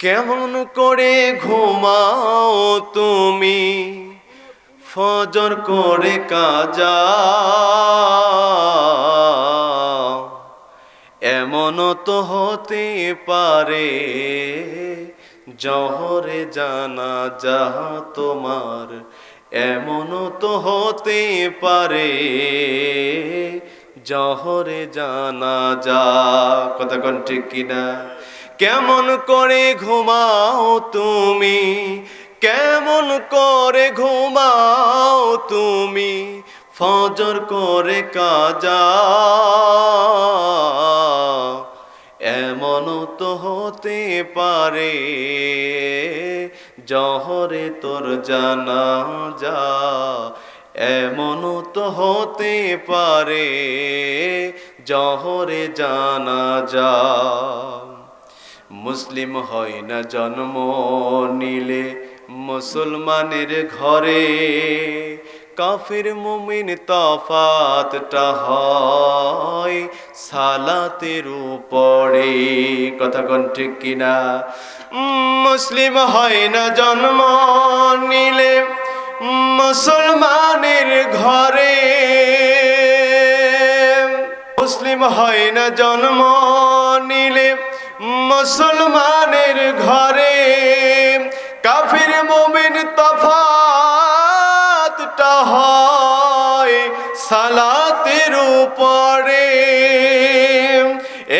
কেমন করে ঘুমাও তুমি? ফজর করে কাজা। এমন তো হতে পারে, জহরে জানা যাহা তোমার। এমন তো হতে পারে, জহরে জানা যা কথা কোন ঠিক কিনা? কেমন করে ঘুমাও তুমি? কেমন করে ঘুমাও তুমি? ফজর করে কাজা। এমন তো হতে পারে, জহরে তোর জানা যা এমন তো হতে পারে, জহরে জানা যা মুসলিম হয় না জন্ম নিলে মুসলমানের ঘরে। কাফির মুমিন তফাতটা হয় সালাতের উপরে। কথা কোন ঠিক কিনা? মুসলিম হয় না জন্ম নিলে মুসলমানের ঘরে। মুসলিম হয় না জন্ম মুসলমানের ঘরে। কাফির মুমিন তফাতটা হয় সালাতের উপরে।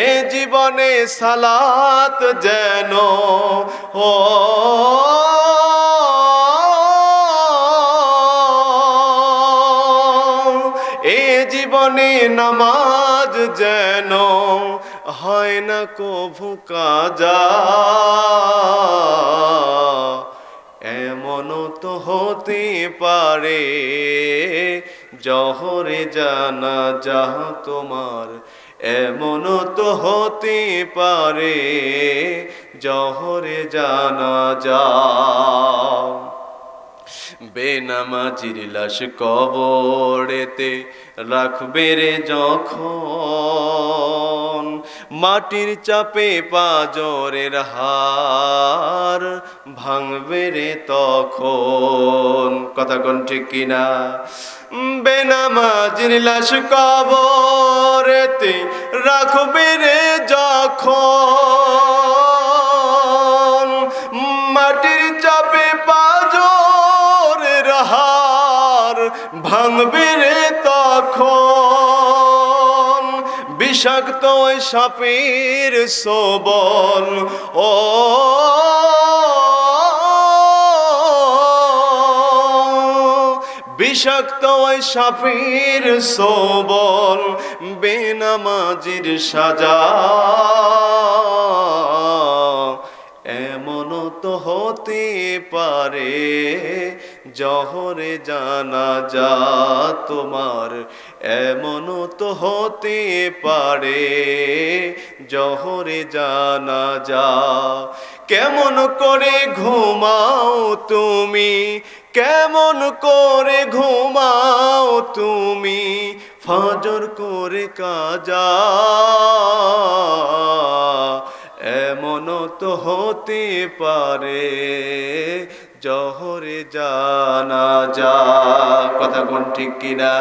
এ জীবনে সালাত যেন ও এ জীবনে নামাজ যেন হয় না কভু কাজা। এমন তো হতে পারে, জহরে জানা যাহ তোমার। এমন তো হতে পারে, জহরে জানা যা বেনামাজির লাশ কবরেতে রাখবে রে যখন মাটির চাপে পাজরের হার ভাঙবে রে তখন। কথা কোন ঠিক কিনা? বেনামাজির লাশ কবরেতে রাখবে রে যখন। মাটির চাপে পাজরের হার ভাঙবে রে তখন। বিষাক্ত ওই সাপের সবল ও বিষাক্ত ওই সাপের সবল বেনামাজির সাজা। এমন তো হতে পারে জহরে জানা যা তোমার, এমন তো হতে পারে। জহরে জানা যা, কেমন করে ঘুমাও তুমি? কেমন করে ঘুমাও তুমি? ফজর করে কাজা। এমন তো হতে পারে। জহরে জানা যা কথা কোন ঠিক কিনা?